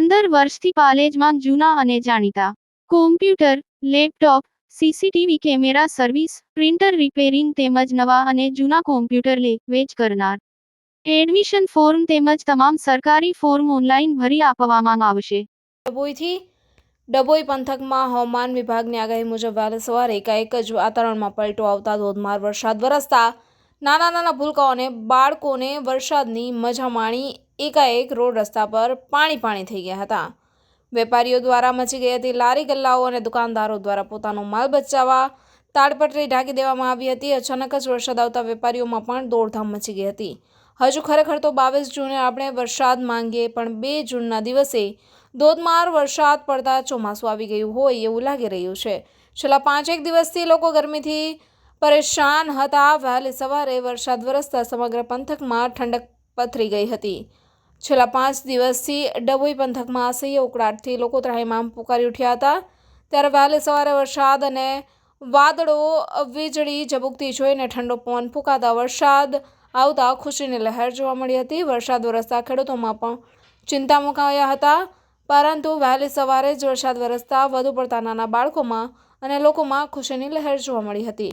વર્ષથી પાલેજમાં જૂના અને જાણીતા. Computer, laptop, CCTV camera service, printer repairing તેમજ નવા અને જૂના કોમ્પ્યુટર લે, વેચ કરનાર. એડમિશન ફોર્મ તેમજ તમામ સરકારી ફોર્મ ઓનલાઈન ભરી આપવામાં આવશે. ડભોઈથી, ડભોઈ પંથકમાં હવામાન વિભાગની આગાહી મુજબ વહેલી સવારે એકાએક જ વાતાવરણમાં પલટો આવતા ધોધમાર વરસાદ વરસતા. નાના નાના ભૂલકાઓને બાળકોને વરસાદની મજા માણી એકાએક રોડ રસ્તા પર પાણી પાણી થઈ ગયા હતા. વેપારીઓ દ્વારા મચી ગઈ હતી લારી ગલ્લાઓ અને દુકાનદારો દ્વારા પોતાનો માલ બચાવવા તાડપત્રી ઢાંકી દેવામાં આવી હતી. અચાનક જ વરસાદ આવતા વેપારીઓમાં પણ દોડધામ મચી ગઈ હતી. હજુ ખરેખર તો બાવીસ જૂને આપણે વરસાદ માંગીએ, પણ બે જૂનના દિવસે ધોધમાર વરસાદ પડતા ચોમાસું આવી ગયું હોય એવું લાગી રહ્યું છે. છેલ્લા પાંચેક દિવસથી લોકો ગરમીથી પરેશાન હતા. વહેલી સવારે વરસાદ વરસતા સમગ્ર પંથકમાં ઠંડક પથરી ગઈ હતી. છેલ્લા પાંચ દિવસથી ડભોઈ પંથકમાં અસહ્ય ઉકળાટથી લોકો ત્રાહીમામ પુકારી ઉઠ્યા હતા. ત્યારે વહેલી સવારે વરસાદ અને વાદળો વીજળી ઝબુકતી જોઈને ઠંડો પવન ફૂંકાતા વરસાદ આવતા ખુશીની લહેર જોવા મળી હતી. વરસાદ વરસતા ખેડૂતોમાં પણ ચિંતા મુકાયા હતા, પરંતુ વહેલી સવારે જ વરસાદ વરસતા વધુ પડતા નાના બાળકોમાં અને લોકોમાં ખુશીની લહેર જોવા મળી હતી.